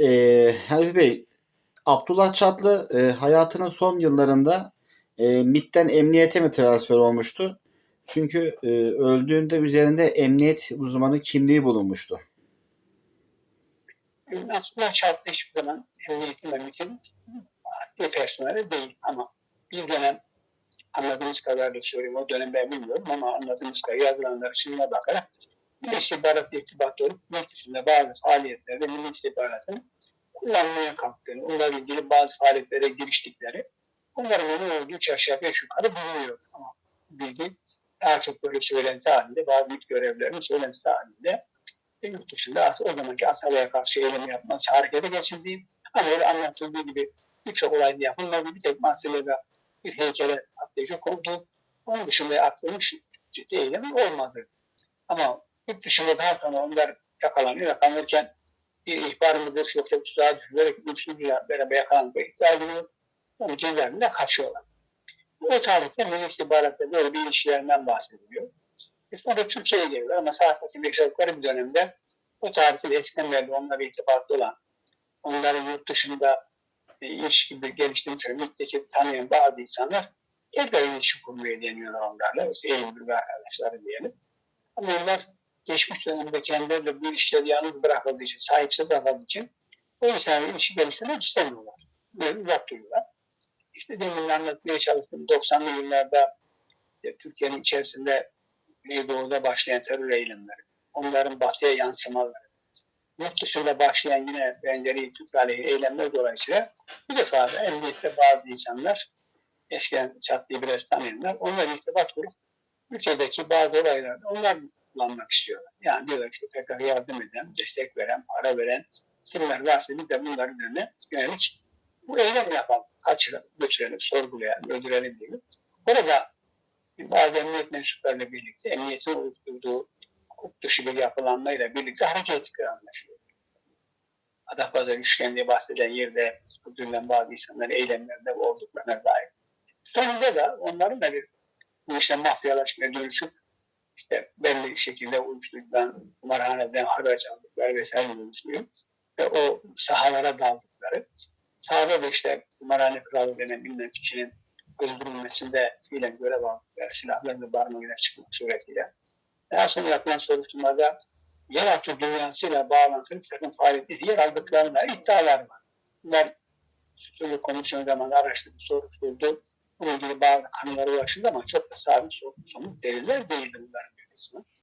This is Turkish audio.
Ee, Halil Bey, Abdullah Çatlı e, hayatının son yıllarında e, MİT'ten emniyete mi transfer olmuştu? Çünkü e, öldüğünde üzerinde emniyet uzmanı kimliği bulunmuştu. Abdullah Çatlı hiçbir zaman emniyetin ve MİT'in asli personeli değil ama bir dönem anladığımız kadarıyla söyleyeyim o dönem ben bilmiyorum ama anladığımız kadarıyla yazılanlar şimdine bakarak Milli İstihbarat olup yurt dışında bazı faaliyetlerde Milli İstihbarat'ın kullanmaya kalktığını, onlarla ilgili bazı faaliyetlere giriştikleri onların onu olduğu çarşafya yukarı bulunuyor. Ama bilgi daha çok böyle söylenti halinde, bazı büyük görevlerin söylentisi halinde yurt dışında aslında o zamanki asabaya karşı eylem yapması harekete geçildiği ama öyle anlatıldığı gibi birçok olayda yapılmadı. Bir tek Marsilya'da bir heykele atlayacak oldu. Onun dışında yaptığımız ciddi eylem olmadı. Ama yurt dışında daha sonra onlar yakalanıyor. Yakalanırken bir ihbar mıdır yoksa tuzağa düşülerek uçsuzla beraber yakalandığı iddia ediliyor. Onun cezaevinde kaçıyorlar. O tarihte Milli İstihbarat'ta böyle bir ilişkilerinden bahsediliyor. E sonra Türkiye'ye geliyorlar ama Saadet'in bir yukarı bir dönemde o tarihte de eskiden onlarla irtibatlı olan, onların yurt dışında e, ilişki geliştiğini söyleyip tanıyan bazı insanlar tekrar ilişki kurmaya deniyorlar onlarla. İşte Eylül arkadaşları diyelim. Ama onlar geçmiş dönemde kendileriyle bu ilişkileri yalnız bırakıldığı için, sahipsiz bırakıldığı için o insanla ilişki geliştirmek istemiyorlar. Böyle uzak duruyorlar. İşte demin anlatmaya çalıştığım 90'lı yıllarda e, Türkiye'nin içerisinde Güneydoğu'da başlayan terör eylemleri, onların batıya yansımaları, yurt dışında başlayan yine benzeri Türk eylemler dolayısıyla bir defa da emniyette bazı insanlar eskiden çatlıyı biraz tanıyanlar onlarla irtibat kurup ülkedeki bazı olaylarda onlar kullanmak istiyorlar. Yani diyorlar ki PKK yardım eden, destek veren, para veren kimler varsa biz de bunların önüne yönelik bu eylem yapan, kaçıran, götürelim, sorgulayan, öldürelim gibi. Orada bazı emniyet mensuplarıyla birlikte emniyetin oluşturduğu hukuk dışı bir yapılanmayla birlikte hareket ettikleri anlaşılıyor. Adapazarı üçgen diye bahsedilen yerde öldürülen bazı insanların eylemlerinde olduklarına dair. Sonunda da onların da bir bu işte mafyalaşmaya dönüşüp işte belli şekilde uyuşturucudan, kumarhaneden haraç aldıkları vesaire dönüşmüyor. Ve o sahalara daldıkları. Sahada da işte kumarhane kralı denen bilmem kişinin öldürülmesinde fiilen görev aldıkları silahlarını barınağına çıkmak suretiyle. Daha sonra yapılan soruşturmada yeraltı dünyasıyla bağlantılı bir takım faaliyetleri yer aldıklarına iddialar var. Bunlar Suçlu Komisyonu zamanı araştırdı, soruşturdu. İlgili bazı kanılara ulaşıldı ama çok da sabit somut deliller değildi bunların bir kısmı.